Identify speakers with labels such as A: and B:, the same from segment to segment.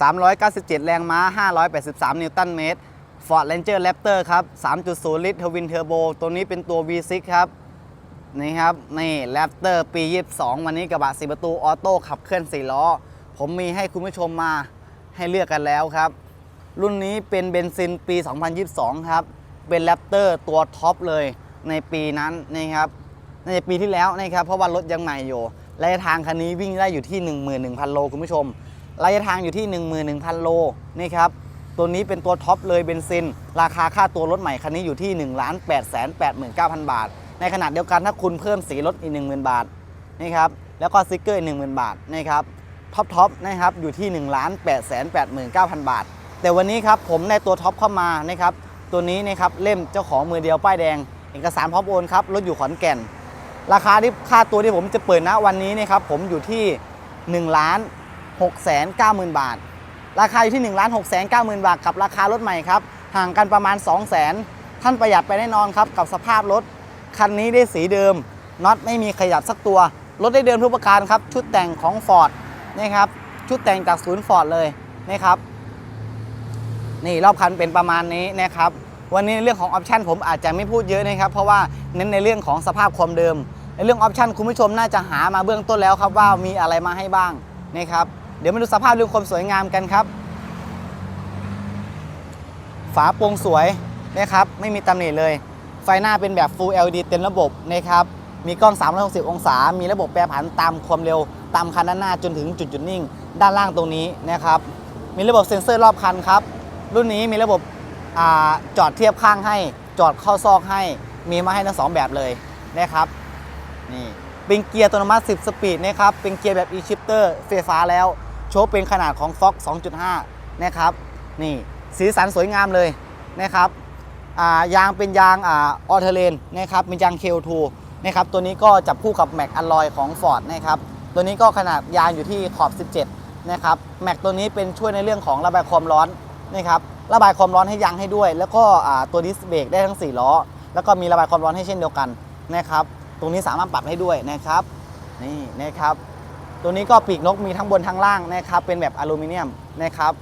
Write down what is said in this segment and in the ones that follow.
A: 397 แรงม้า 583 นิวตันเมตร Ford Ranger Raptor ครับ 3.0 ลิตรทวินเทอร์โบ ตัวนี้เป็นตัว V6 ครับนี่ครับ นี่ Raptor ปี 22 วันนี้กระบะ4ประตูออโต้ขับเคลื่อน 4 ล้อ ผมมีให้คุณผู้ชมมาให้เลือกกันแล้วครับ รุ่นนี้เป็นเบนซินปี 2022 ครับ เป็น Raptor ตัวท็อปเลยในปีนั้นนะครับในปีที่แล้วนะครับ เพราะว่ารถยังใหม่อยู่ระยะทางคันนี้วิ่งได้อยู่ที่ 11,000 โลคุณผู้ชม ระยะทางอยู่ที่ 11,000 โลนี่ครับตัวนี้เป็นตัวท็อปเลยเบนซิน ราคาค่าตัวรถใหม่คันนี้อยู่ที่ 1 8 8 9 0 0 0 บาท ในขณะเดียวกันถ้าคุณเพิ่มสีรถอีก 10,000 บาทนี่ครับแล้วก็สติกเกอร์อีก10,000 บาทนะครับท็อปท็อปนะครับอยู่ที่ 1 8 8 9 0 0 0 บาท แต่วันนี้ครับผมได้ตัวท็อปเข้ามานะครับตัวนี้นะครับเล่มเจ้าของมือเดียวป้ายแดง เอกสารพร้อมโอนครับรถอยู่ขอนแก่น ราคาที่ค่าตัวที่ผมจะเปิดณวันนี้นะครับผมอยู่ที่1ล้าน 6แสน9หมื่นบาท ราคาอยู่ที่1ล้าน6แสน9หมื่นบาท กับราคารถใหม่ครับ ห่างกันประมาณ 2 0 0แสนท่านประหยัดไปแน่นอนครับกับสภาพรถ คันนี้ได้สีเดิมน็อตไม่มีขยับสักตัว รถได้เดิมทุกประการครับ ชุดแต่งของ Ford นะครับ ชุดแต่งจากศูนย์ Ford เลยนะครับ นี่รอบคันเป็นประมาณนี้นะครับ วันนี้ในเรื่องของออปชันผมอาจจะไม่พูดเยอะนะครับ เพราะว่าเน้นในเรื่องของสภาพความเดิมในเรื่องออปชันคุณผู้ชมน่าจะหามาเบื้องต้นแล้วครับว่ามีอะไรมาให้บ้างนะครับ เดี๋ยวมาดูสภาพเรื่องความสวยงามกันครับ ฝาโปร่งสวยนะครับไม่มีตำหนิเลย ไฟหน้าเป็นแบบ Full LED เต็มระบบนะครับมีกล้อง 360 องศา มีระบบแปรผันตามความเร็ว ตามคันด้านหน้าจนถึงจุดจุดนิ่ง ด้านล่างตรงนี้นะครับ มีระบบเซ็นเซอร์รอบคันครับ รุ่นนี้มีระบบอจอดเทียบข้างให้ จอดเข้าซอกให้ มีมาให้ทั้งสองแบบเลยนะครับ นี่ เป็นเกียร์อัตโนมัติ 10 สปีดนะครับ เป็นเกียร์แบบ e-shifter ไฟฟ้าแล้ว โชว์เป็นขนาดของ Fox 2.5 นะครับ นี่สีสันสวยงามเลยนะครับายางเป็นยางออเทเลนนะครับเป็นยาง KO2 นะครับตัวนี้ก็จับคู่กับแม็กอ l ลอยของ Ford นะครับตัวนี้ก็ขนาดยางอยู่ที่ขอบ 17 นะครับแม็กตัวนี้เป็นช่วยในเรื่องของระบายความร้อนนะครับระบายความร้อนให้ยางให้ด้วย แล้วก็ตัวดิสเบรกได้ทั้ง 4 ล้อ แล้วก็มีระบายความร้อนให้เช่นเดียวกันนะครับตรงนี้สามารถปรับให้ด้วยนะครับนี่นะครับ ตัวนี้ก็ปีกนกมีทั้งบนทั้งล่างนะครับ เป็นแบบอลูมิเนียมนะครับ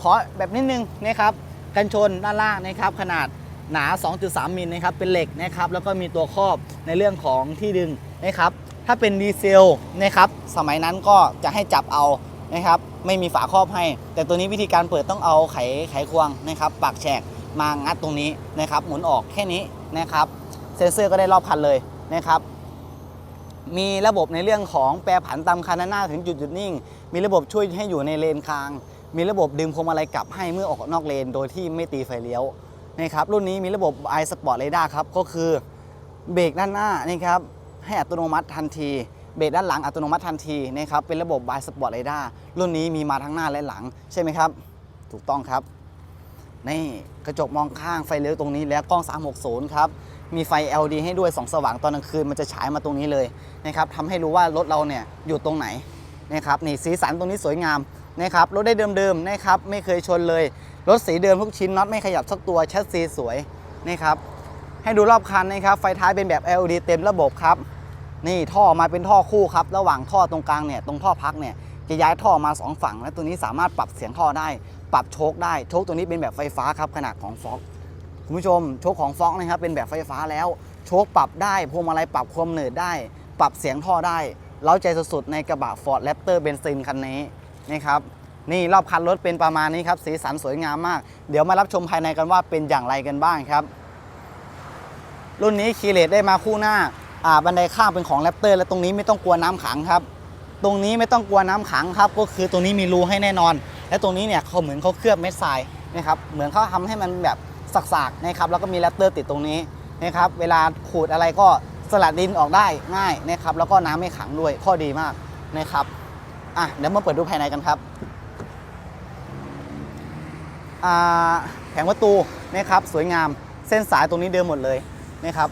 A: ขอแบบนิดนึงนะครับกันชนด้านล่างนะครับ ขนาดหนา 2.3 มิลนะครับ เป็นเหล็กนะครับ แล้วก็มีตัวครอบในเรื่องของที่ดึงนะครับ ถ้าเป็นดีเซลนะครับ สมัยนั้นก็จะให้จับเอานะครับ ไม่มีฝาครอบให้ แต่ตัวนี้วิธีการเปิดต้องเอาไขไขควงนะครับ ปากแฉกมางัดตรงนี้นะครับ หมุนออกแค่นี้นะครับ เซนเซอร์ก็ได้รอบคันเลยนะครับ มีระบบในเรื่องของแปรผันตามคันหน้าถึงจุดหยุดนิ่ง มีระบบช่วยให้อยู่ในเลนกลาง มีระบบดึงพวงมาลัยกลับให้เมื่อออกนอกเลนโดยที่ไม่ตีไฟเลี้ยวนะครับรุ่นนี้มีระบบ i Sport Radar ครับก็คือเบรกด้านหน้านะครับให้อัตโนมัติทันที เบรกด้านหลังอัตโนมัติทันทีนะครับเป็นระบบ i Sport Radar รุ่นนี้มีมาทั้งหน้าและหลัง ใช่ไหมครับ ถูกต้องครับนี่กระจกมองข้างไฟเลี้ยวตรงนี้แล้วกล้อง 360 ครับ มีไฟ LED ให้ด้วยส่องสว่างตอนกลางคืนมันจะฉายมาตรงนี้เลยนะครับทำให้รู้ว่ารถเราเนี่ยอยู่ตรงไหนนะครับนี่สีสันตรงนี้สวยงามนะครับรถได้เดิมๆนะครับไม่เคยชนเลย รถสีเดิมทุกชิ้นน็อตไม่ขยับสักตัวแชสซีสวยนะครับให้ดูรอบคันนะครับไฟท้ายเป็นแบบ LED เต็มระบบครับนี่ท่อมาเป็นท่อคู่ครับระหว่างท่อตรงกลางเนี่ยตรงท่อพักเนี่ยจะย้ายท่อมาสองฝั่ง และตัวนี้สามารถปรับเสียงท่อได้ ปรับโชคได้ โชคตัวนี้เป็นแบบไฟฟ้าครับขนาดของฟ็อก คุณผู้ชมโชคของฟ็อกนะครับเป็นแบบไฟฟ้าแล้ว โชคปรับได้พวงมาลัยปรับความเหนืดได้ ปรับเสียงท่อได้เล้าใจสุดๆในกระบะ Ford Raptor เบนซินคันนี้นะครับนี่รอบคันรถเป็นประมาณนี้ครับสีสันสวยงามมาก เดี๋ยวมารับชมภายในกันว่าเป็นอย่างไรกันบ้างครับ รุ่นนี้คีเลตได้มาคู่หน้าอ่าบันไดข้างเป็นของ Raptor และตรงนี้ไม่ต้องกลัวน้ำขังครับ ตรงนี้ไม่ต้องกลัวน้ำขังครับ ก็คือตรงนี้มีรูให้แน่นอน และตรงนี้เนี่ยเขาเหมือนเขาเคลือบเม็ดทรายนะครับเหมือนเขาทำให้มันแบบ สักๆนะครับแล้วก็มีแรปเตอร์ติดตรงนี้นะครับเวลาขูดอะไรก็สลัดดินออกได้ง่ายนะครับแล้วก็น้ำไม่ขังด้วยข้อดีมากนะครับอะเดี๋ยวมาเปิดดูภายในกันครับอ่าแผงประตูนะครับสวยงามเส้นสายตรงนี้เดิมหมดเลยนะครับ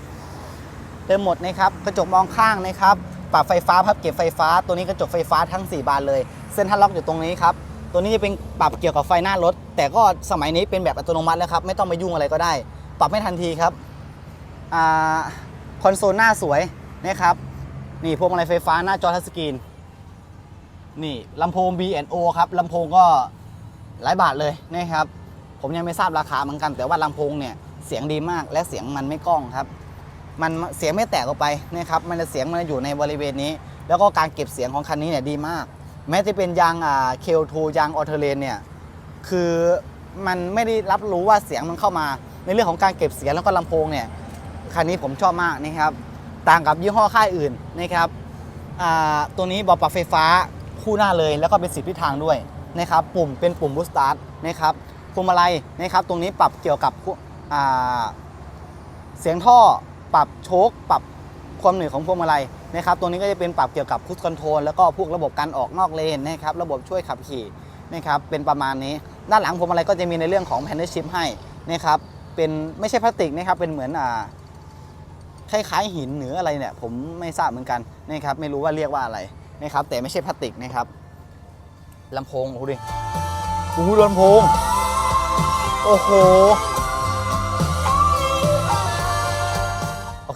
A: เดิมหมดนะครับกระจกมองข้างนะครับปรับไฟฟ้าพับเก็บไฟฟ้าตัวนี้กระจกไฟฟ้าทั้ง 4 บานเลย เส้นทันล็อกอยู่ตรงนี้ครับ ตัวนี้จะเป็นปรับเกี่ยวกับไฟหน้ารถ แต่ก็สมัยนี้เป็นแบบอัตโนมัติแล้วครับ ไม่ต้องมายุ่งอะไรก็ได้ ปรับไม่ทันทีครับอคอนโซลหน้าสวยนะครับ นี่พวงมาลัยไฟฟ้าหน้าจอทัชสกรีน นี่ลำโพง B&O ครับลำโพงก็หลายบาทเลยนะครับ ผมยังไม่ทราบราคาเหมือนกัน แต่ว่าลำโพงเนี่ยเสียงดีมากและเสียงมันไม่ก้องครับ มันเสียงไม่แตกออกไปนะครับ มันจะเสียงมันจะอยู่ในบริเวณนี้ แล้วก็การเก็บเสียงของคันนี้เนี่ยดีมาก แม้จะเป็นยางอ่าเคลทูยางออเทเลนเนี่ยคือมันไม่ได้รับรู้ว่าเสียงมันเข้ามา ในเรื่องของการเก็บเสียงแล้วก็ลำโพงเนี่ยคันนี้ผมชอบมากนะครับ ต่างกับยี่ห้อค่ายอื่นนะครับอ่าตัวนี้บอปรับไฟฟ้าคู่หน้าเลย แล้วก็เป็นสิบทิศทางด้วยนะครับ ปุ่มเป็นปุ่มบูสตาร์ทนะครับพวงมาลัยนะครับ ตรงนี้ปรับเกี่ยวกับอ่าเสียงท่อปรับโชคปรับความหนืดของพวงมาลัย นะครับตัวนี้ก็จะเป็นปรับเกี่ยวกับพุชคอนโทรลแล้วก็พวกระบบการออกนอกเลนนะครับระบบช่วยขับขี่นะครับเป็นประมาณนี้ ด้านหลังพวงมาลัยก็จะมีในเรื่องของแพนเนอร์ชิพให้นะครับเป็นไม่ใช่พลาสติกนะครับเป็นเหมือนอ่าคล้ายๆหินหรืออะไรเนี่ยผมไม่ทราบเหมือนกันนะครับไม่รู้ว่าเรียกว่าอะไรนะครับแต่ไม่ใช่พลาสติกนะครับลำโพงโอ้โหดิโอ้โหลำโพงโอ้โห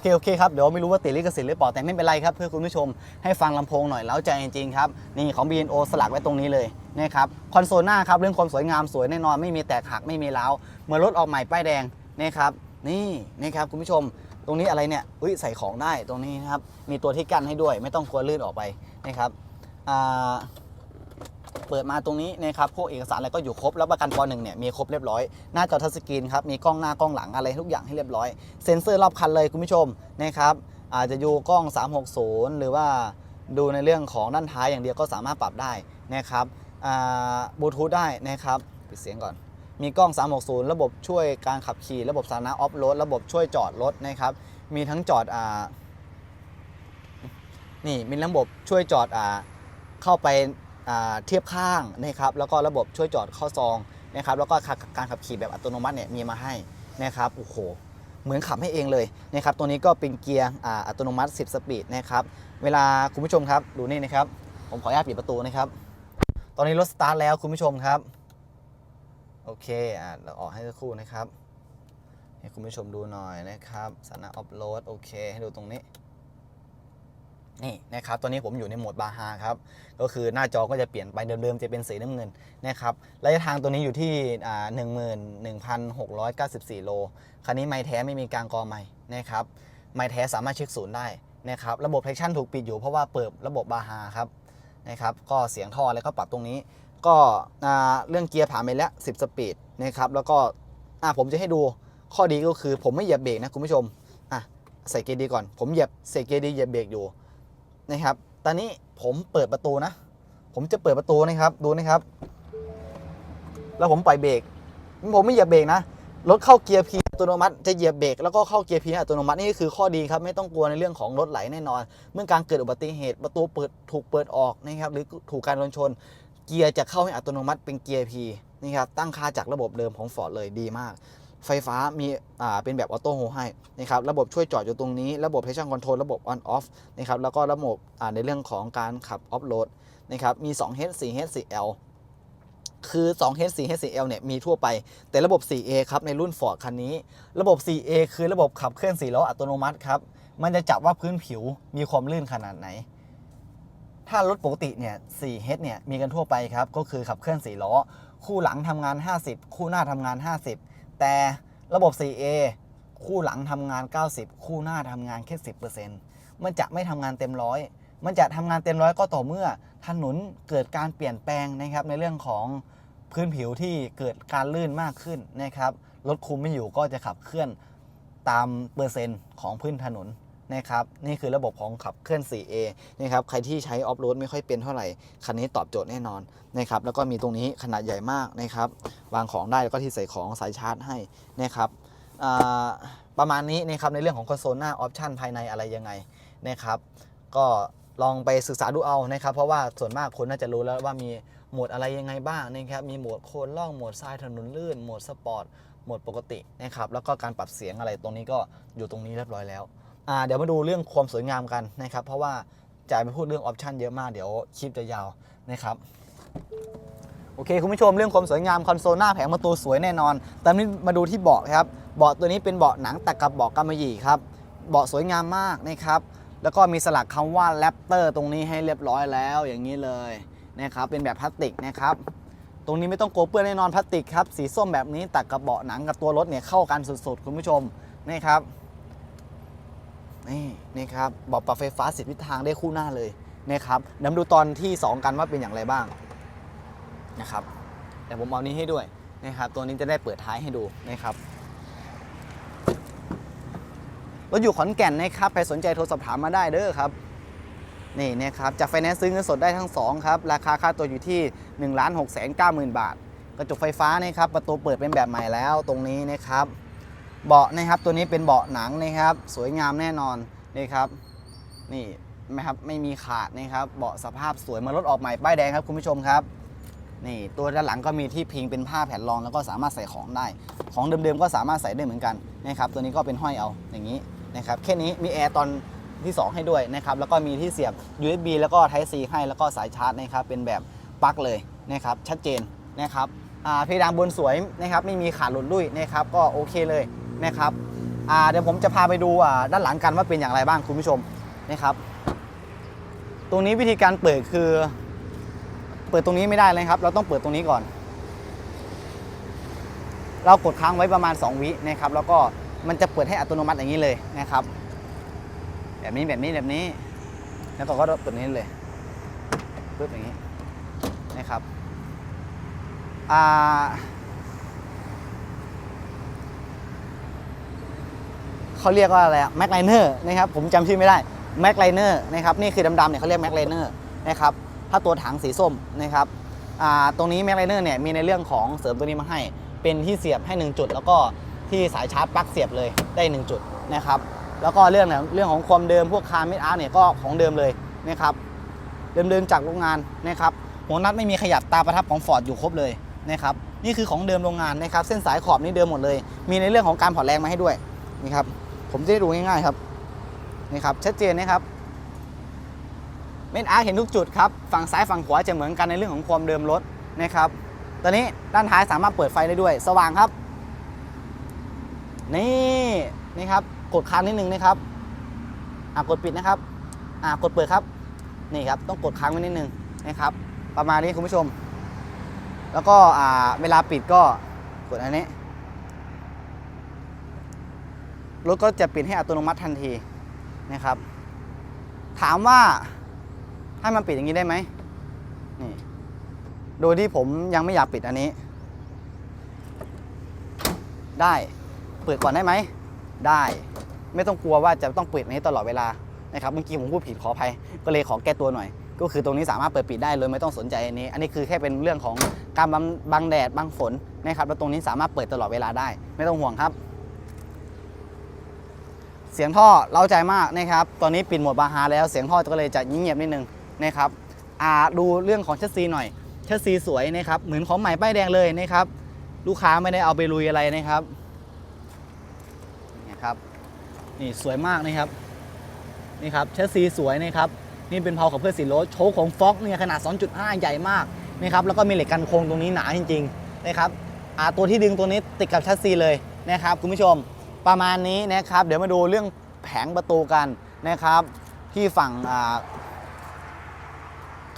A: เคโอเคครับเดี๋ยวไม่รู้ว่าติดลิขสิทธิ์หรือเปล่าแต่ไม่เป็นไรครับเพื่อคุณผู้ชมให้ฟังลำโพงหน่อยแล้วใจจริงๆครับนี่ของ BNO สลักไว้ตรงนี้เลยนะครับคอนโซลหน้าครับเรื่องความสวยงามสวยแน่นอนไม่มีแตกหักไม่มีร้าวเมื่อรถออกใหม่ป้ายแดงนะครับนี่นะครับคุณผู้ชมตรงนี้อะไรเนี่ยอุ้ยใส่ของได้ตรงนี้นะครับมีตัวที่กั้นให้ด้วย ไม่ต้องกลัวลื่นออกไปนะครับอ่า เปิดมาตรงนี้นะครับพวกเอกสารอะไรก็อยู่ครบ แล้วประกันปหนึ่งเนี่ยมีครบเรียบร้อย หน้าจอทัชสกรีนครับมีกล้องหน้ากล้องหลังอะไรทุกอย่างให้เรียบร้อย เซ็นเซอร์รอบคันเลยคุณผู้ชมนะครับอาจจะดูกล้อง 360 หรือว่าดูในเรื่องของด้านท้ายอย่างเดียวก็สามารถปรับได้นะครับบลูทูธได้นะครับปิดเสียงก่อน มีกล้อง 360 ระบบช่วยการขับขี่ ระบบสาธารณะออฟโรดระบบช่วยจอดรถนะครับ มีทั้งจอดอ่านี่มีระบบช่วยจอดอ่าเข้าไป เทียบข้างนะครับแล้วก็ระบบช่วยจอดเข้าซองนะครับแล้วก็การขับขี่แบบอัตโนมัติเนี่ยมีมาให้นะครับโอ้โหเหมือนขับให้เองเลยนะครับตัวนี้ก็เป็นเกียร์อ,อัตโนมัติ 10 สปีดนะครับเวลาคุณผู้ชมครับดูนี่นะครับผมขออนุญาตปิดประตูนะครับ ตอนนี้รถสตาร์ทแล้วคุณผู้ชมครับโอเคอ่าเราออกให้สักครู่นะครับให้คุณผู้ชมดูหน่อยนะครับสถานะออฟโรดโอเค ให้ดูตรงนี้ นี่นะครับตอนนี้ผมอยู่ในโหมดบาฮาครับก็คือหน้าจอก็จะเปลี่ยนไปเดิมๆจะเป็นสีน้ำเงินนะครับระยะทางตัวนี้อยู่ที่อ่า11,694โลคันนี้ไม่แท้ไม่มีกางกอไม่นะครับไม่แท้สามารถเช็คศูนย์ได้นะครับระบบเพลชั่นถูกปิดอยู่เพราะว่าเปิดระบบบาฮาครับนะครับก็เสียงท่ออะไรก็ปรับตรงนี้ ก็เรื่องเกียร์ผ่านไปแล้ว 10 สปีดนะครับแล้วก็ผมจะให้ดูข้อดีก็คือผมไม่เหยียบเบรกนะคุณผู้ชมอะใส่เกียร์ดีก่อน ผมเหยียบใส่เกียร์ดีเหยียบเบรกอยู่ นะครับ ตอนนี้ผมเปิดประตูนะ ผมจะเปิดประตูนะครับ ดูนะครับ แล้วผมปล่อยเบรก ผมไม่เหยียบเบรกนะ รถเข้าเกียร์พีอัตโนมัติ จะเหยียบเบรกแล้วก็เข้าเกียร์พีอัตโนมัตินี่คือข้อดีครับ ไม่ต้องกลัวในเรื่องของรถไหลแน่นอน เมื่อการเกิดอุบัติเหตุ ประตูเปิดถูกเปิดออกนะครับ หรือถูกการรนชน เกียร์จะเข้าให้อัตโนมัติเป็นเกียร์พีนี่ครับ ตั้งค่าจากระบบเดิมของ Ford เลยดีมาก ไฟฟ้ามีอ่าเป็นแบบออโต้โฮให้นะครับระบบช่วยจอดอยู่ตรงนี้ ระบบเพชชั่นคอนโทรลระบบออนออฟนะครับแล้วก็ระบบอ่าในเรื่องของการขับออฟโรดนะครับมี 2H 4H 4L คือ 2H 4H 4L เนี่ยมีทั่วไป แต่ระบบ 4A ครับในรุ่น Ford คันนี้ ระบบ 4A คือระบบขับเคลื่อน4ล้ออัตโนมัติครับมันจะจับว่าพื้นผิวมีความลื่นขนาดไหน ถ้ารถปกติเนี่ย 4H เนี่ยมีกันทั่วไปครับ ก็คือขับเคลื่อน 4 ล้อ คู่หลังทำงาน 50 คู่หน้าทำงาน 50 แต่ระบบ 4A คู่หลังทำงาน 90 คู่หน้าทำงานแค่ 10%มันจะไม่ทำงานเต็มร้อย มันจะทำงานเต็มร้อยก็ต่อเมื่อถนนเกิดการเปลี่ยนแปลงนะครับในเรื่องของพื้นผิวที่เกิดการลื่นมากขึ้นนะครับรถคุมไม่อยู่ก็จะขับเคลื่อนตามเปอร์เซ็นต์ของพื้นถนน นะครับนี่คือระบบของขับเคลื่อน 4A นะครับใครที่ใช้ออฟโรดไม่ค่อยเป็นเท่าไหร่ คันนี้ตอบโจทย์แน่นอนนะครับแล้วก็มีตรงนี้ขนาดใหญ่มากนะครับวางของได้แล้วก็ที่ใส่ของสายชาร์จให้นะครับประมาณนี้นะครับในเรื่องของคอนโซลหน้าออปชันภายในอะไรยังไงนะครับก็ลองไปศึกษาดูเอานะครับ เพราะว่าส่วนมากคนน่าจะรู้แล้วว่ามีโหมดอะไรยังไงบ้างนะครับมีโหมดโคนล่องโหมดทรายถนนลื่นโหมดสปอร์ตโหมดปกตินะครับแล้วก็การปรับเสียงอะไรตรงนี้ก็อยู่ตรงนี้เรียบร้อยแล้ว เดี๋ยวมาดูเรื่องความสวยงามกันนะครับ เพราะว่าจะไปพูดเรื่องออปชันเยอะมากเดี๋ยวคลิปจะยาวนะครับโอเคคุณผู้ชมเรื่องความสวยงามคอนโซลหน้าแผงประตูสวยแน่นอนตอนนี้มาดูที่เบาะครับเบาะตัวนี้เป็นเบาะหนังตักกับเบาะกำมะหยี่ครับเบาะสวยงามมากนะครับแล้วก็มีสลักคำว่าแรปเตอร์ตรงนี้ให้เรียบร้อยแล้วอย่างนี้เลยนะครับเป็นแบบพลาสติกนะครับตรงนี้ไม่ต้องกลัวเปื้อนแน่นอนพลาสติกครับสีส้มแบบนี้ตัดกับเบาะหนังกับตัวรถเนี่ยเข้ากันสุดๆ คุณผู้ชมนี่ครับ นี่นี่ครับบาะปรับไฟฟ้าสิบทิศทางได้คู่หน้าเลยนะครับเดี๋ยวดูตอนที่ 2 กันว่าเป็นอย่างไรบ้างนะครับเดี๋ยวผมเอานี้ให้ด้วยนะครับ ตัวนี้จะได้เปิดท้ายให้ดูนะครับรถอยู่ขอนแก่นนะครับใครสนใจโทรสอบถามมาได้เด้อครับนี่นะครับจากไฟแนนซ์ซื้อเงินสดได้ทั้ง 2 ครับ ราคาค่าตัวอยู่ที่1 6 9 0 0 0 0บาท กระจกไฟฟ้านะครับประตูเปิดเป็นแบบใหม่แล้วตรงนี้นะครับ เบาะนะครับตัวนี้เป็นเบาะหนังนะครับ สวยงามแน่นอนนี่ครับ นี่ไหมครับไม่มีขาดนะครับ เบาะสภาพสวยมารถออกใหม่ป้ายแดงครับคุณผู้ชมครับ นี่ตัวด้านหลังก็มีที่พิงเป็นผ้าแผ่นรองแล้วก็สามารถใส่ของได้ ของเดิมๆก็สามารถใส่ได้เหมือนกันนะครับ ตัวนี้ก็เป็นห้อยเอาอย่างนี้นะครับแค่นี้มีแอร์ตอนที่ 2 ให้ด้วยนะครับ แล้วก็มีที่เสียบ USB แล้วก็ Type C ให้แล้วก็สายชาร์จนะครับ เป็นแบบปลั๊กเลยนะครับ ชัดเจนนะครับอ่าเพดานบนสวยนะครับ ไม่มีขาดหลุดลุ่ยนะครับ ก็โอเคเลย นะครับอ่าเดี๋ยวผมจะพาไปดูอ่าด้านหลังกันว่าเป็นอย่างไรบ้างคุณผู้ชมนะครับ ตรงนี้วิธีการเปิดคือ เปิดตรงนี้ไม่ได้เลยครับ เราต้องเปิดตรงนี้ก่อน เรากดค้างไว้ประมาณ 2 วินะครับ แล้วก็มันจะเปิดให้อัตโนมัติอย่างนี้เลยนะครับ แบบนี้แบบนี้แบบนี้แล้วก็ก็เปิดนี้เลยปึ๊บอย่างนี้นะครับอ่า เขาเรียกว่าอะไรอะแม็กไลเนอร์นะครับผมจำชื่อไม่ได้แม็กไลเนอร์นะครับนี่คือดำๆเนี่ยเขาเรียกแม็กไลเนอร์นะครับถ้าตัวถังสีส้มนะครับตรงนี้แม็กไลเนอร์เนี่ยมีในเรื่องของเสริมตัวนี้มาให้ เป็นที่เสียบให้ 1 จุด แล้วก็ที่สายชาร์จปลั๊กเสียบเลยได้ 1 จุดนะครับแล้วก็เรื่องเนี่ยเรื่องของความเดิมพวกคาร์เมดอาร์เนี่ยก็ของเดิมเลยนะครับเดิมๆจากโรงงานนะครับหัวนัดไม่มีขยับตาประทับของฟอร์ดอยู่ครบเลยนะครับนี่คือของเดิมโรงงานนะครับเส้นสายขอบนี่เดิมหมดเลย มีในเรื่องของการผ่อนแรงมาให้ด้วยนี่ครับ ผมจะด้ดูง่ายๆครับนี่ครับชัดเจนนะครับเมนอาร์เห็นทุกจุดครับฝั่งซ้ายฝั่งขวาจะเหมือนกันในเรื่องของความเดิมรถนะครับตอนนี้ด้านท้ายสามารถเปิดไฟได้ด้วย สว่างครับ นี่นี่ครับกดค้างนิดนึงนะครับอะกดปิดนะครับอะกดเปิดครับนี่ครับต้องกดค้างไว้นิดนึงนะครับ ประมาณนี้คุณผู้ชม แล้วก็อ่าเวลาปิดก็กดอันนี้ รถก็จะปิดให้อัตโนมัติทันทีนะครับ ถามว่าให้มันปิดอย่างนี้ได้ไหมนี่โดยที่ผมยังไม่อยากปิดอันนี้ ได้เปิดก่อนได้ไหม ได้ ไม่ต้องกลัวว่าจะต้องปิดนี้ตลอดเวลานะครับเมื่อกี้ผมพูดผิดขออภัยก็เลยขอแก้ตัวหน่อย ก็คือตรงนี้สามารถเปิดปิดได้เลยไม่ต้องสนใจอันนี้ อันนี้คือแค่เป็นเรื่องของการบังบังแดดบังฝนนะครับแล้วตรงนี้สามารถเปิดตลอดเวลาได้ ไม่ต้องห่วงครับ เสียงท่อเล้าใจมากนะครับตอนนี้ปิดโหมดบาฮาแล้วเสียงท่อก็เลยจะเงียบๆนิดนึงนะครับอ่าดูเรื่องของเชสซีหน่อยเชสซีสวยนะครับเหมือนของใหม่ป้ายแดงเลยนะครับลูกค้าไม่ได้เอาไปลุยอะไรนะครับนี่ครับนี่สวยมากนะครับนี่ครับเชสซีสวยนะครับนี่เป็นเพาขับเคลื่อนสีโรถโชว์ของฟ็อกเนี่ยขนาด 2.5 ใหญ่มากนะครับแล้วก็มีเหล็กกันโครงตรงนี้หนาจริงๆนะครับอ่าตัวที่ดึงตัวนี้ติดกับแชสซีเลยนะครับคุณผู้ชม ประมาณนี้นะครับ เดี๋ยวมาดูเรื่องแผงประตูกันนะครับ ที่ฝั่ง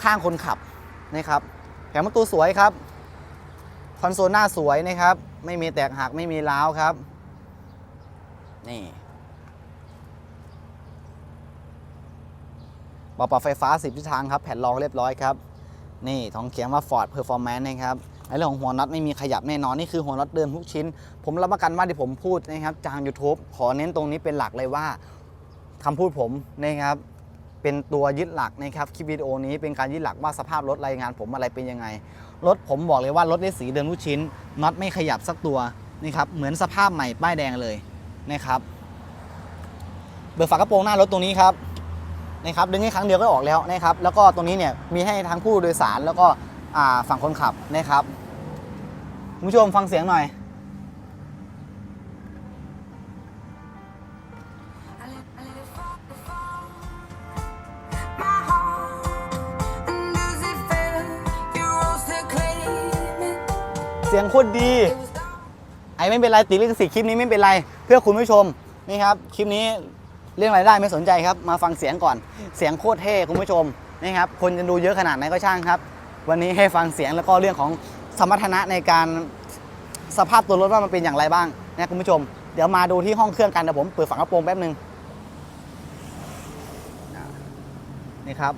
A: ข้างคนขับนะครับ แผงประตูสวยครับคอนโซลหน้าสวยนะครับ ไม่มีแตกหักไม่มีร้าวครับ นี่เบาะปรับไฟฟ้า 10 ทิศทางครับ แผ่นรองเรียบร้อยครับ นี่ทองเขียนว่า Ford Performance นะครับ เรื่องของหัวน็อตไม่มีขยับแน่นอนนี่คือหัวน็อตเดิมทุกชิ้น ผมรับประกันว่าที่ผมพูดนะครับทาง YouTube ขอเน้นตรงนี้เป็นหลักเลยว่าคำพูดผมนะครับเป็นตัวยึดหลักนะครับคลิปวิดีโอนี้เป็นการยึดหลักว่าสภาพรถรายงานผมอะไรเป็นยังไง รถผมบอกเลยว่ารถได้สีเดิมทุกชิ้นน็อตไม่ขยับสักตัวนี่ครับเหมือนสภาพใหม่ป้ายแดงเลยนะครับเบิกฝากระโปรงหน้ารถตรงนี้ครับนะครับดึงให้ครั้งเดียวก็ออกแล้วนะครับแล้วก็ตรงนี้เนี่ยมีให้ทั้งผู้โดยสารแล้วก็ ฝั่งคนขับนะครับคุณผู้ชมฟังเสียงหน่อย เสียงโคตรดี ไอ้ไม่เป็นไรติดลิขสิทธิ์คลิปนี้ไม่เป็นไร เพื่อคุณผู้ชมนี่ครับคลิปนี้เรื่องรายได้ไม่สนใจครับ มาฟังเสียงก่อน เสียงโคตรเท่คุณผู้ชมนี่ครับคนจะดูเยอะขนาดไหนก็ช่างครับ วันนี้ให้ฟังเสียงแล้วก็เรื่องของสมรรถนะในการสภาพตัวรถว่ามันเป็นอย่างไรบ้างนะคุณผู้ชม เดี๋ยวมาดูที่ห้องเครื่องกันเดี๋ยวผมเปิดฝากระโปรงแป๊บนึงอ่านี่ครับ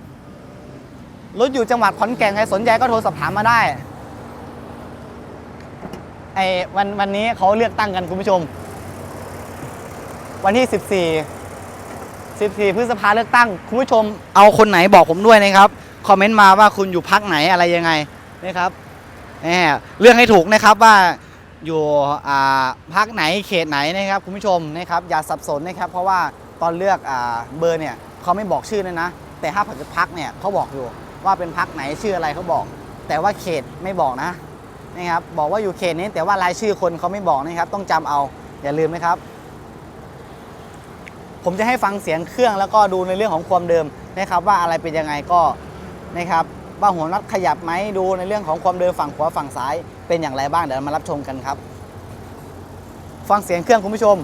A: รถอยู่จังหวัดขอนแก่นใครสนใจก็โทรสอบถามมาได้ไอ้วันวันนี้เขาเลือกตั้งกันคุณผู้ชม วันที่ 14 14 พฤษภาเลือกตั้ง คุณผู้ชมเอาคนไหนบอกผมด้วยนะครับ คอมเมนต์มาว่าคุณอยู่พักไหนอะไรยังไงนะครับแหมเรื่องให้ถูกนะครับว่าอยู่อ่าพักไหนเขตไหนนะครับคุณผู้ชมนะครับอย่าสับสนนะครับ เพราะว่าตอนเลือกอ่าเบอร์เนี่ยเขาไม่บอกชื่อเลยนะ แต่ถ้าผักพักเนี่ยเขาบอกอยู่ว่าเป็นพักไหนชื่ออะไรเขาบอก แต่ว่าเขตไม่บอกนะนะครับบอกว่าอยู่เขตนี้แต่ว่ารายชื่อคนเขาไม่บอกนะครับ ต้องจำเอาอย่าลืมนะครับ ผมจะให้ฟังเสียงเครื่องแล้วก็ดูในเรื่องของความเดิมนะครับ ว่าอะไรเป็นยังไงก็ นะครับว่าหัวน็อตขยับไหมดูในเรื่องของความเดิมฝั่งขวาฝั่งซ้ายเป็นอย่างไรบ้างเดี๋ยวมารับชมกันครับ ฟังเสียงเครื่องคุณผู้ชม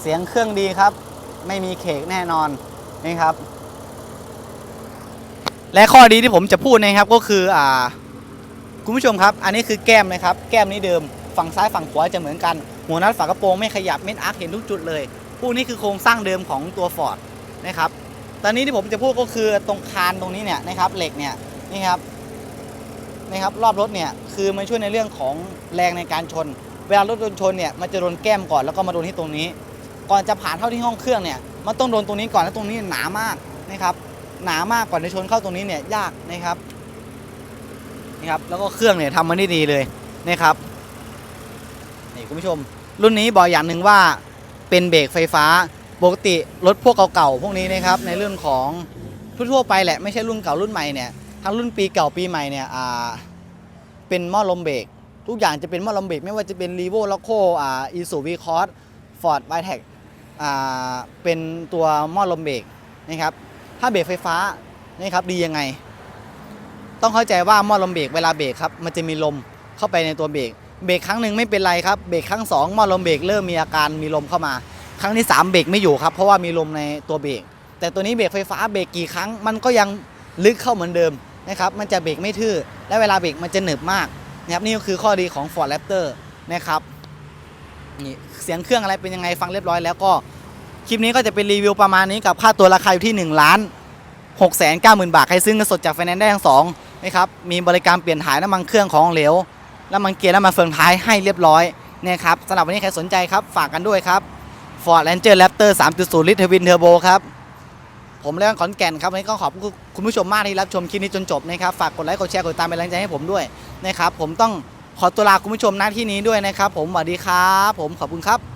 A: เสียงเครื่องดีครับ ไม่มีเคกแน่นอน นี่ครับ และข้อดีที่ผมจะพูดนะครับก็คืออ่าคุณผู้ชมครับ อันนี้คือแก้มนะครับ แก้มนี้เดิม ฝั่งซ้ายฝั่งขวาจะเหมือนกัน หัวนัดฝากระโปรงไม่ขยับเม็ดอาร์คเห็นทุกจุดเลยพวกนี้คือโครงสร้างเดิมของตัวฟอร์ดนะครับ ตอนนี้ที่ผมจะพูดก็คือตรงคานตรงนี้เนี่ยนะครับ เหล็กเนี่ยนี่ครับนี่ครับรอบรถเนี่ยคือมันช่วยในเรื่องของแรงในการชน เวลารถโดนชนเนี่ยมันจะโดนแก้มก่อนแล้วก็มาโดนที่ตรงนี้ ก่อนจะผ่านเข้าที่ห้องเครื่องเนี่ย มันต้องโดนตรงนี้ก่อนแล้วตรงนี้หนามากนะครับ หนามากก่อนจะชนเข้าตรงนี้เนี่ยยากนะครับนี่ครับ แล้วก็เครื่องเนี่ยทำมาได้ดีเลยนะครับนี่คุณผู้ชม รุ่นนี้บอกอย่างหนึ่งว่าเป็นเบรกไฟฟ้าปกติรถพวกเก่าๆพวกนี้นะครับในเรื่องของทั่วๆไปแหละไม่ใช่รุ่นเก่ารุ่นใหม่เนี่ยทั้งรุ่นปีเก่าปีใหม่เนี่ยอ่าเป็นหม้อลมเบรกทุกอย่างจะเป็นหม้อลมเบรกไม่ว่าจะเป็นรีโวล็อกโคอ่าอีซูวีคอร์ฟอร์ดไวแท็ก เป็นตัวหม้อลมเบรกนะครับ ถ้าเบรกไฟฟ้านะครับดียังไง ต้องเข้าใจว่าหม้อลมเบรกเวลาเบรกครับมันจะมีลมเข้าไปในตัวเบรกเบรกครั้งหนึ่งไม่เป็นไรครับเบรกครั้งสองหม้อลมเบรกเริ่มมีอาการมีลมเข้ามา ครั้งที่สามเบรกไม่อยู่ครับเพราะว่ามีลมในตัวเบรกแต่ตัวนี้เบรกไฟฟ้าเบรกกี่ครั้งมันก็ยังลึกเข้าเหมือนเดิมนะครับมันจะเบรกไม่ทื่อและเวลาเบรกมันจะหนึบมากนะครับนี่ก็คือข้อดีของ Ford Raptor นะครับ นี่เสียงเครื่องอะไรเป็นยังไงฟังเรียบร้อยแล้วก็คลิปนี้ก็จะเป็นรีวิวประมาณนี้กับค่าตัวราคาอยู่ที่1ล้าน6แสน9หมื่นบาทใครซื้อเงินสดจากไฟแนนซ์ได้ทั้งสองนะครับมีบริการเปลี่ยนถ่ายน้ำมันเครื่องของเหลวน้ำมันเกียร์น้ำมันเฟืองท้ายให้เรียบร้อยเนี่ยครับสำหรับวันนี้ใครสนใจครับฝากกันด้วยครับ Ford Ranger Raptor 3.0 ลิตรวินเทอร์โบครับผมเล่นขอนแก่นครับวันนี้ก็ขอบคุณคุณผู้ชมมากที่รับชมคลิปนี้จนจบนะครับฝากกดไลค์กดแชร์กดติดตามเป็นแรงใจให้ผมด้วยนะครับผมต้อง ขอตัวลาคุณผู้ชมหน้าที่นี้ด้วยนะครับ ผมสวัสดีครับ ผมขอบคุณครับ